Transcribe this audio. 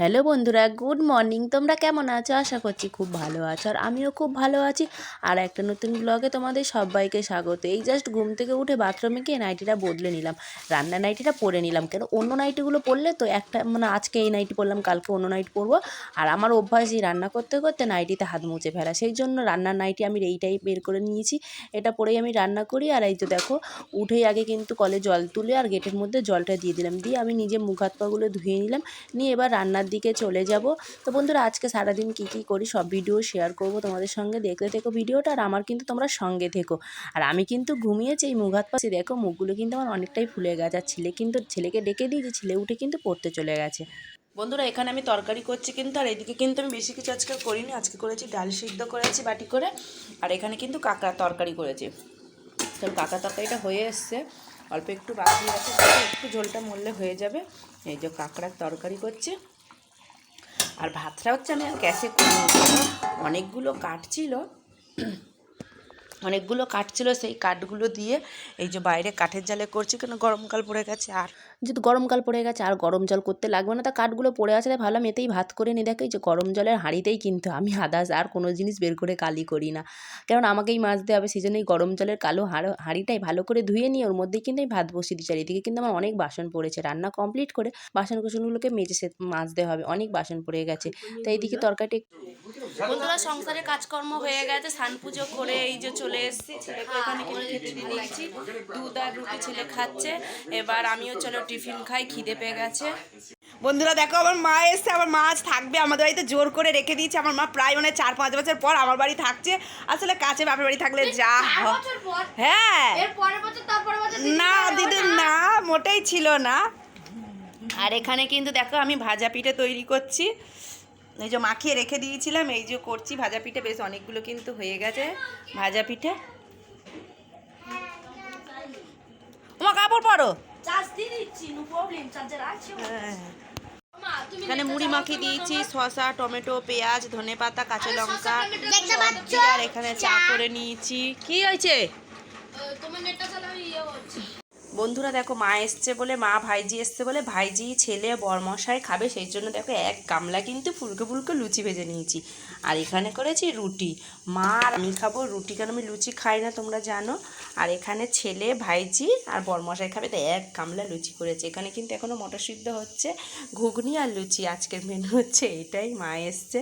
Hello বন্ধুরা, good morning. তোমরা কেমন আছো? আশা করছি খুব ভালো আছো আর আমিও খুব ভালো আছি। আর একটা নতুন ব্লগে তোমাদের সবাইকে স্বাগত। এই জাস্ট ঘুম থেকে উঠে বাথরুমে গিয়ে নাইটিটা বদলে নিলাম। রান্নার নাইটিটা পরে নিলাম। কেন অন্য নাইটিগুলো পরলে তো একটা মানে আজকে এই নাইটি পরলাম কালকে অন্য নাইটি পরবো। আর আমার অভ্যাস এই রান্না করতে করতে নাইটিতে হাত মুছে ফেলা। সেই জন্য রান্নার নাইটি আমি এইটাই বের করে নিয়েছি। এটা পরেই আমি রান্না করি। আর এই তো দেখো, উঠেই আগে কিন্তু কলে জল তুলে আর গেটের মধ্যে জলটা দিয়ে দিলাম। দিয়ে আমি নিজে মুখ হাত পাগুলো ধুয়ে নিলাম। নিয়ে এবার রান্নার দিকে চলে যাব। তো বন্ধুরা, আজকে সারাদিন কী কী করি সব ভিডিও শেয়ার করব তোমাদের সঙ্গে। দেখতে থেকো ভিডিওটা আর আমার কিন্তু তোমরা সঙ্গে থেকো। আর আমি কিন্তু ঘুমিয়েছি, এই মুখ হাত পাশে দেখো, মুখগুলো কিন্তু আমার অনেকটাই ফুলে গেছে। আর ছেলে কিন্তু, ছেলেকে ডেকে দিই যে ছেলে উঠে কিন্তু পড়তে চলে গেছে। বন্ধুরা, এখানে আমি তরকারি করছি কিন্তু, আর এদিকে কিন্তু আমি বেশি কিছু আজকে করিনি। আজকে করেছি ডাল সিদ্ধ করেছি বাটি করে, আর এখানে কিন্তু কাঁকড়া তরকারি করেছি। তো কাঁকড়া তরকারিটা হয়ে এসছে। অল্প একটু বাকি আছে, একটু ঝোলটা মরলে হয়ে যাবে। এই যে কাঁকড়ার তরকারি করছে। আর ভাতটা হচ্ছে আমি গ্যাসে অনেকগুলো কাঠ ছিল। অনেকগুলো কাঠ ছিল সেই কাঠগুলো দিয়ে এই যে বাইরে কাঠের জালে করছি কেন গরমকাল পড়ে গেছে আর? যেহেতু গরমকাল পড়ে গেছে আর গরম জল করতে লাগবে না তা কাঠগুলো পড়ে আছে তাই ভাবলাম এতেই ভাত করে নিয়ে দেখে এই যে গরম জলের হাঁড়িতেই কিন্তু আমি আদাস আর কোনো জিনিস বের করে কালি করি না। কারণ আমাকেই মাজতে হবে সেই জন্য এই গরম জলের কালো হাঁড় হাঁড়িটাই ভালো করে ধুয়ে নিয়ে ওর মধ্যেই কিন্তু আমি ভাত বসিয়ে দিচ্ছি আর এদিকে কিন্তু আমার অনেক বাসন পড়েছে রান্না কমপ্লিট করে বাসন কুসনগুলোকে মেজে সে মাজতে হবে অনেক বাসন পড়ে গেছে। তাই এইদিকে তরকারিটা বন্ধুরা সংসারে কাজকর্ম হয়ে গেছে স্নান পুজো করে এই যে চলে এসেছি ছেলেকে এখানে দিয়ে দিয়েছি। দুধ আর রুটি ছেলে খাচ্ছে। এবার আমিও চলো টিফিন খাই খিদে পেয়ে গেছে। বন্ধুরা দেখো আমার মা এসছে আমার মা আজ থাকবে আমাদের বাড়িতে জোর করে রেখে দিয়েছে। আমার মা প্রায় মানে চার পাঁচ বছর পর আমার বাড়ি থাকছে। আসলে কাছে বাপের বাড়ি থাকলে যা হয়। হ্যাঁ। না দিদি না মোটেই ছিল না। আর এখানে কিন্তু দেখো আমি ভাজা পিঠে তৈরি করছি। এই যে মাখিয়ে রেখে দিয়েছিলাম, এই যে করছি, ভাজা পিঠে বেশ অনেকগুলো কিন্তু হয়ে গেছে। ভাজা পিঠে। তোমার কাপড় পরো। এখানে মুড়ি মাখিয়ে দিয়েছি, শসা, টমেটো, পেঁয়াজ, ধনে পাতা, কাঁচা লঙ্কা এখানে চা করে নিয়েছি। কি হয়েছে? বন্ধুরা দেখো মা এসছে বলে, মা ভাইজি এসছে বলে, ভাইজি ছেলে বরমশাই খাবে, সেই জন্য দেখো এক গামলা কিন্তু ফুলকে ফুলকে লুচি ভেজে নিয়েছি। আর এখানে করেছি রুটি। মা আর আমি খাব রুটি, কারণ আমি লুচি খাই না, তোমরা জানো। আর এখানে ছেলে, ভাইজি আর বরমশাই খাবে তো এক গামলা লুচি করেছে। এখানে কিন্তু এখনও মটর সিদ্ধ হচ্ছে, ঘুগনি আর লুচি। আজকের মেনু হচ্ছে এটাই, মা এসছে।